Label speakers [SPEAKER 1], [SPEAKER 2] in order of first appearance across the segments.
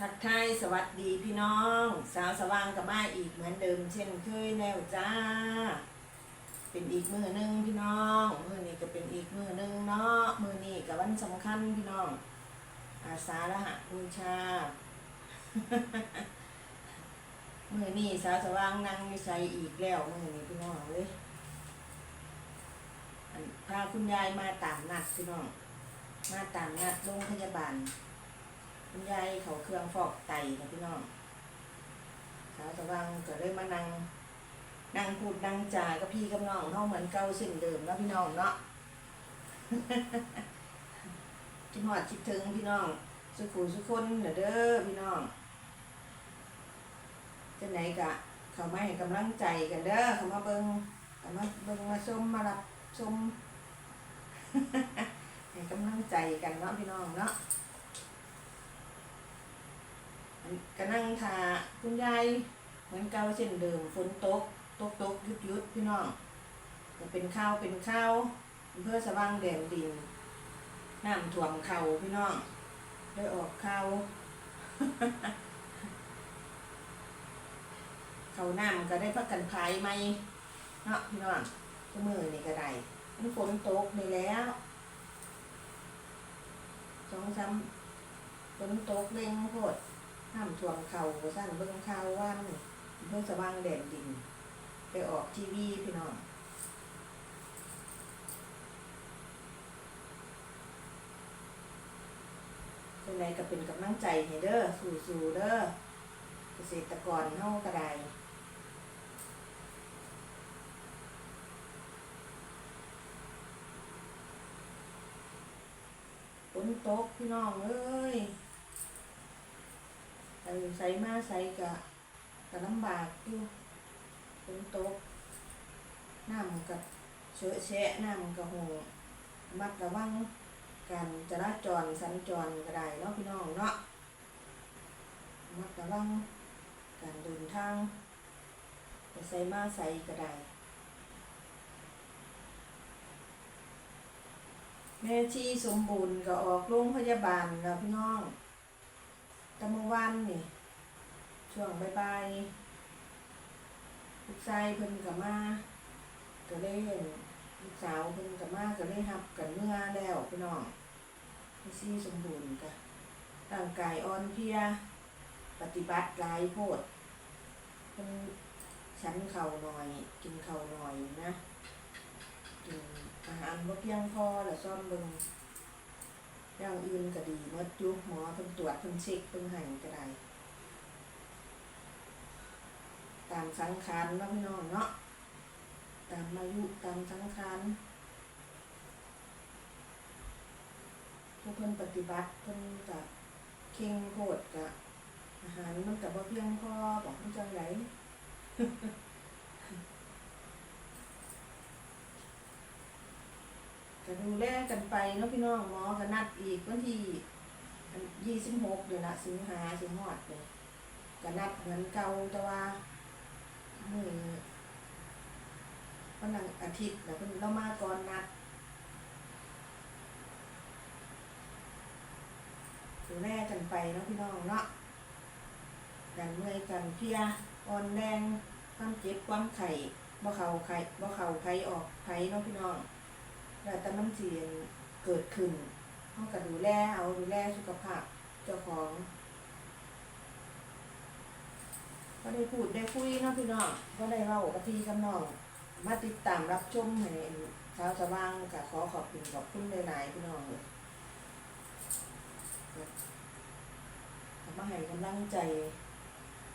[SPEAKER 1] ทักทายสวัสดีพี่น้อง สาวสว่างกับมาอีกเหมือนเดิม เช่นเคยแล้วจ้า เป็นอีกมือหนึ่งพี่น้องมือนี้ก็เป็นอีกมือหนึ่งเนาะมือนี้กับวันสำคัญพี่น้อง อาสาฬหะบูชามือนี้สาวสว่างนั่งอยู่ใส่อีกแล้วมือนี้พี่น้องเลยพาคุณยายมาตามนัดพี่น้อง มาตามนัดโรงพยาบาล คุณยายเขาเครื่องฟอกไตนะพี่น้องสาวสว่างก็เลยมานั่งนั่งพูดนั่งจากับพี่กับน้องเฮาเหมือนเก่าเส้นเดิมเนาะพี่น้องเนาะคิดหอดคิดถึงพี่น้อง สุขุสุขคนเด้อเด้อพี่น้องจะไหนกะเขามาให้กำลังใจกันเด้อเขามาเบิงเขามาเบิ้งมาชมมารับชมให้กำลังใจกันเนาะพี่น้องเนาะ ก็นั่งทาคุณยายเหมือนเก่าเช่นเดิมฝนตกตกตกยุดยุดพี่น้องจะเป็นข้าวเป็นข้าวเพื่อสว่างแดนดินน้ำท่วมเข่าพี่น้องได้ออกข้าวเขาน้ำก็ได้พักกันพายไหมเนาะพี่น้องก็มือนี่ก็ได้มันฝนตกนี่แล้วสองซ้ำฝนตกเร่งโพด น้ำท่วมเขาสั่นเบิ่งข่าววันเพื่อสว่างแดดดิน ไปออกทีวีพี่น้องเป็นไรก็เป็นกำลังใจให้เด้อสู้ๆเด้อเกษตรกรเฮาก็ไดฝนตกพี่น้องเอ้ย ใส่ใส่มาใส่กะกะลำบากอยู่ฝนตกน้ำกับเชอะแชะหน้ำกับหงมัดระวังการจราจรสัญจรก็ได้เนาะพี่น้องเนาะมัดระวังการเดินทางไปใส่มาใส่ก็ได้แม่ชีสมบูรณ์ก็ออกโรงพยาบาลแล้วพี่น้อง ตะเมื่อวานนี่ ช่วงบ่ายๆลูกชายเพิ่นก็มาก็ได้เห็นลูกสาวเพิ่นก็มาก็ได้รับกันเมื่อแล้วพี่น้องแม่ชีสมบูรณ์ก็ร่างกายอ่อนเพลีย ปฏิบัติหลายโพดเพิ่นฉันเข่าหน่อย กินเข่าหน่อยนะกินอาหารบ่เพียงพอแล้วซ่อมเบิ่ง อย่างอื่นก็ดีหมดอยู่หมอเพิ่นตรวจเพิ่นเช็คเพิ่นให้ก็ได้ตามสังขารเนาะพี่น้องเนาะตามอายุตามสังขารผู้เพิ่นปฏิบัติเพิ่นก็เข่งโพดกะอาหารมันก็บ่เพียงพอบอกเพิ่นจังได ก็ดูแลกันไปเนาะพี่น้องหมอก็นัดอีกวันที่ยี่สิบหกเดือนละสิงหาสิงหอดเลยก็นัดเหมือนเก่าแต่ว่ามือวันอาทิตย์แล้วเพิ่นเรามาก่อนนัดดูแลกันไปเนาะพี่น้องเนาะกันเมื่อยกันเพียอ่อนแรงความเจ็บความไข้บ่เข่าไข้บ่เข่าไข้ออกไข้เนาะพี่น้อง แล้วแต่มันเสียงเกิดขึ้นเขาก็ดูแลเอาดูแลสุขภาพเจ้าของก็ได้พูดได้คุยเนาะพี่น้องก็ได้เล่ากับพี่กับน้องมาติดตามรับชมให้เช้าสว่างกับขอขอบคุณขอบคุณหลายๆพี่น้องเลยขามาให้กำลังใจ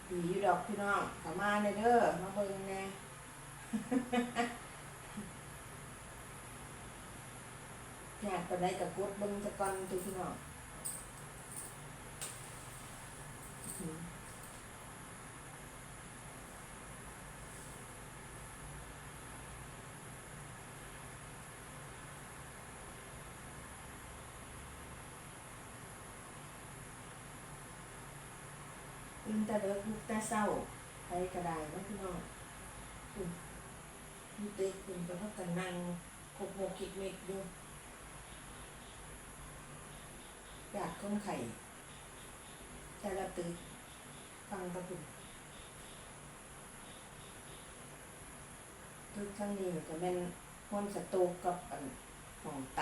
[SPEAKER 1] ดีอยู่ดอกพี่น้องเขามาเด้อมาเบิ่งแน่ ยากไปได้กับกดเบิ้งจะก่อนตัวพี่น้องอื้อหือตื่นแต่เด็กลุกแต่เศร้าไปกระไดนะพี่น้องคุณมีเด็กคุณก็พักกันนั่งคบโมกิดเมกอยู่ อยากคนไข่แต่ละตึกฟังตะกุนตึกทั้งนี้ก็แม่นคนสตูกับของไต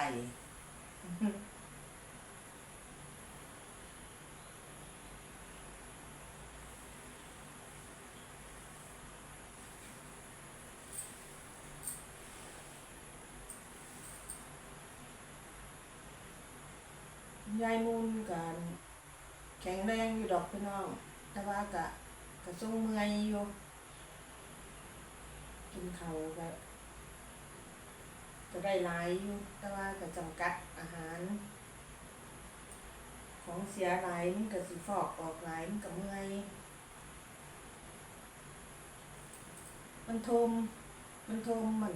[SPEAKER 1] ยายมูลกันแข็งแรงอยู่ดอกพี่น้อง แต่ว่ากะกะทรงเมื่อยอยู่ กินเขาก็จะได้หลายอยู่ แต่ว่าก็จำกัดอาหาร ของเสียหลายมันก็สิฟอกออกหลายมันก็เมื่อยมันทมมันทมมัน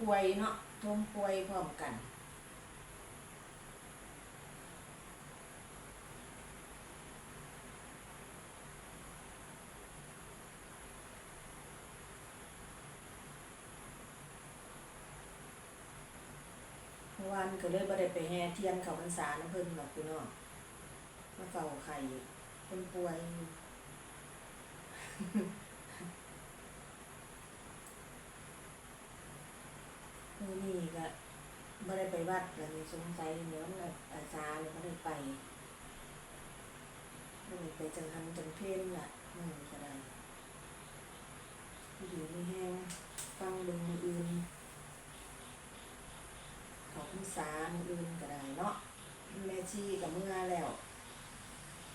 [SPEAKER 1] ป่วยเนาะทมป่วยพร้อมกัน เมื่อวาน ก็เลยบ่ได้ไปแห่เทียนเขาพรรษาน้ำเพิ่นหรอกพี่น้องมาเฝ้าไข่คนป่วยมื้อนี้ก็บ่ได้ไปวัดแล้วนี่สงสัยเดี๋ยวมันอาสาเลยบ่ได้ไปบ่ได้ไปจังหันจังเพลนล่ะมื้อก็ได้อยู่ไม่แห้งเบิ่งมื้ออื่น เขาพรรษามื้ออื่นก็ได้เนาะแม่ ชีกับเมื่อแล้ว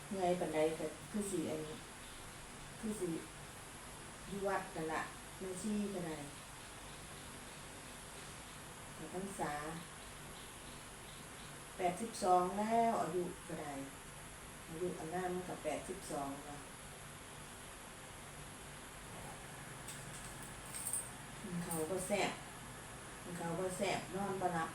[SPEAKER 1] เมื่อยปานใดก็คือสิอันนี้ คือสิอยู่วัดนั่นละแม่ชีก็ได้เขาพรรษาแปดสิบสองแล้วอายุก็ไดอายุอันนั้นกับแปดสิบสองแล้วกินเขาวก็แซ่บเขาวก็แซ่บนอนบ่หลับ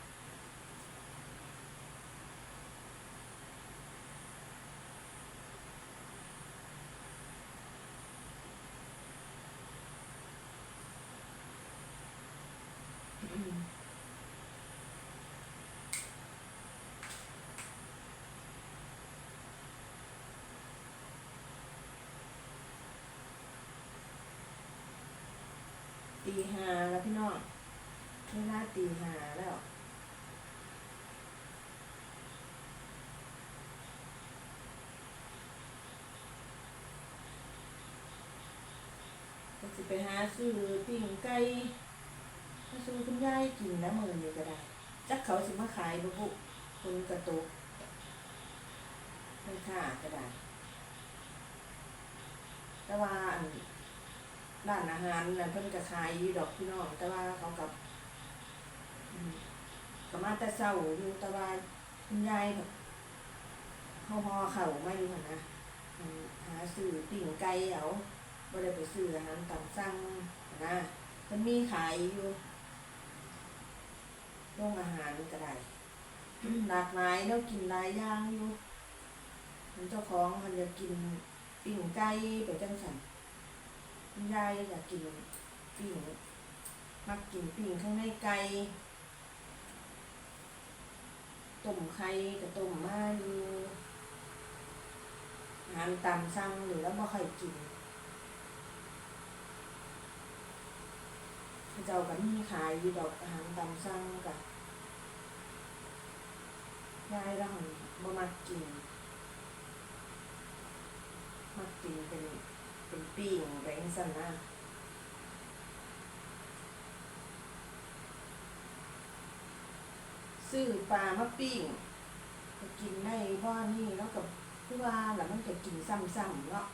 [SPEAKER 1] ตี ห้าแล้วพี่น้องเวลาตีห้าแล้วก็สิไปหาซื้อปิ้งไก่มาซื้อคุณยายกินแล้วมือนี้ก็ได้จักเขาสิมาขายบุบุคุณกระตุกไม่ค่าก็ได้แต่ว่าอัน ร้านอาหารนั่นเพิ่นก็ขายอยู่ดอกพี่น้อง แต่ว่าเขากับก็มาแต่เช้าอยู่แต่ว่าคุณยายแบบเขาห่อเข่าวมาอยู่นนะหาซื้อปิ้งไก่เอาบ่ได้ไปซื้ออาหารตามสั่งนะมันมีขายอยู่โรงอาหารก็ได้หลากหลายแล้วกินหลายอย่างอยู่มันเจ้าของมันอยากกินปิ้งไก่ไปจังสัน คุณยายอยากกินปิ้งมักกินปิ้งข้างในไก่ต้มไข่กับต้มมาอยู่อาหารตามสั่งหรือแล้วบ่ค่อยกินเจ้าก็มีขายอยู่ดอกอาหารตามสั่งกับยายแล้วหันบ่มักกินมักกินเป็น เป็นปิ้งแบงสันนะซื้อปลามาปิ้งก็กินได้ว่านี่แล้วกับคือว่าแล้วมันจะกินซ้ำๆเนาะ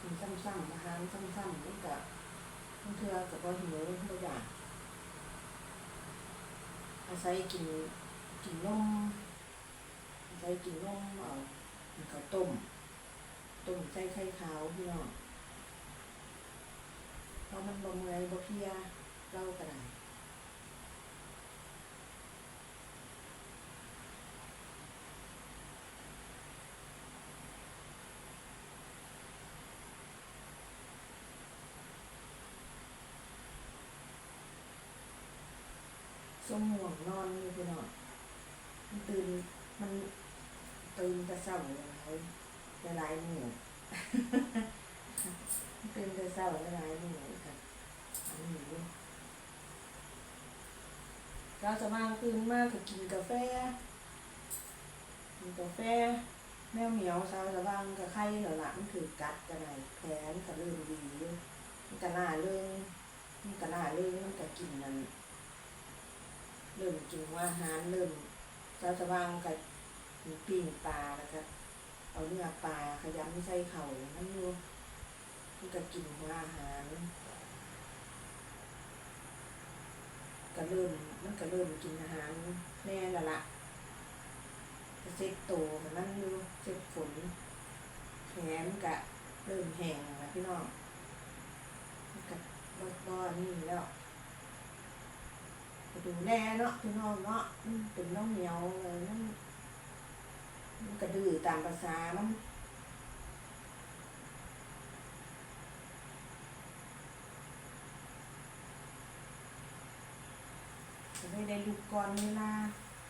[SPEAKER 1] กินซ้ำๆอาหารซ้ำๆมันก็บางเทื่อกับว่าหิวบางอย่างอาศัยกินกินนมใส่กินนมเอา แล้วก็ต้ม ต้มใส่ไข่ขาวพี่น้องเพราะมันบ่เมื่อยบ่เพียเราก็ได้สมห่วงนอนอยู่พี่น้องมันตื่นมัน ตื่นแต่เช้าหลายหลายหมู่ตื่นแต่เช้าหลายหมู่ค่ะอันนี้เราจะมาตื่นมากก็กินกาแฟกินกาแฟ แมวเหมียวสาวระวังกับไข่เหรอละมันถือกัดกันไหนแผลมันเริ่มดีมันก็น่าเรื่องมันก็น่าเรื่องมันก็กินนั่นเริ่มกินวอาหารเริ่มสาวระวังกับ ปิ้งปลาแล้วก็เอาเนื้อปลาขยำใส่เข่านั่นอยู่มันก็กินหัวอาหารก็เริ่มมันก็เริ่มกินอาหารแน่และละเซ็ตโตให้มันอยู่เซ็ตฝนแขนกะเริ่มแห้งแล้วพี่น้องมันก็บ่บ่นี่แล้วก็ดูแลเนาะพี่น้องเนาะเป็นน้องเหนียวเลยมัน มันก็ดื้อตามภาษามันก็เลยได้ลูกก่อนเวลา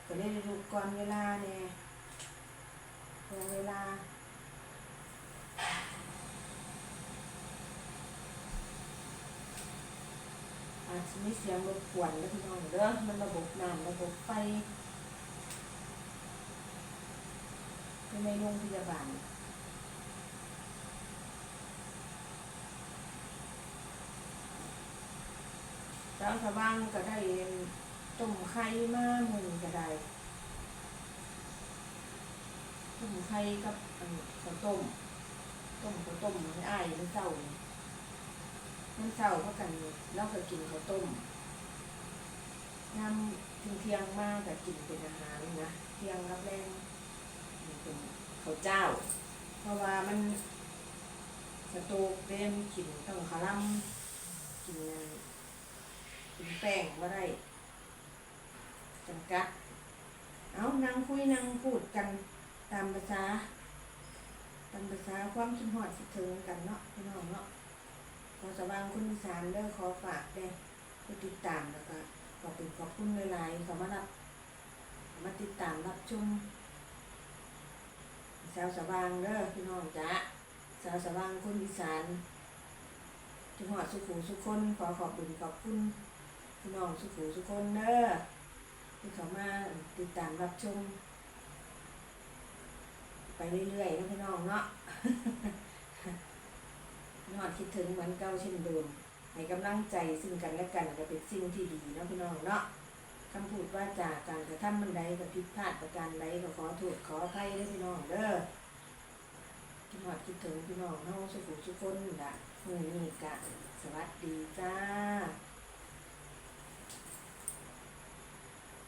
[SPEAKER 1] ก็เลยได้ลูกก่อนเวลาเนี่ยตรงเวลาอาจจะมีเสียงรบกวนแล้วพี่น้องเด้อมันระบบน้ำระบบไฟ ในโรงพยาบาลเจ้าสว่างก็ได้ต้มไข่มาหนึ่งก็ได้ต้มไข่กับอันข้าวต้มต้มข้าวต้มมันอ้ายมันเศร้านี่มันเศร้าเพราะกันเราก็กินข้าวต้มน้ำทิ้งเที่ยงมากแต่กินเป็นอาหารนะเที่ยงรับแรง ข้าวเจ้า เพราะว่ามันสตูกเล่นกินต้องคาร่ำกินนั่นกินแป้งมาได้จำกัด เอานั่งคุยนั่งพูดกันตามภาษาตามภาษาความคิดหอดคิดถึงกันเนาะพี่น้องเนาะขอสว่างคุณสานเด้อขอฝากเด้อผู้ติดตามแล้วก็ขอบคุณขอบคุณหลายๆขามารับมาติดตามรับชม สาวสว่างเด้อพี่น้องจ้าสาวสว่างคุณอีสานที่หอดสุขุมสุขคนขอขอบคุณขอบคุณพี่น้องสุขุมสุขคนเด้อที่เขามาติดตามรับชมไปเรื่อยๆนะพี่น้องเนาะนอดคิดถึงเหมือนเก่าเช่นเดิมให้กำลังใจซึ่งกันและกันก็เป็นสิ่งที่ดีนะพี่น้องเนาะ คำพูดว่าจากการกระทำบันไดก็ผิดพลาดประการใดก็ขอโทษขออภัยด้อพี่น้องเด้อคิดหอดคิดถึงพี่น้องเฮาสุขุสุขคนละมือนี้กะสวัสดีจ้า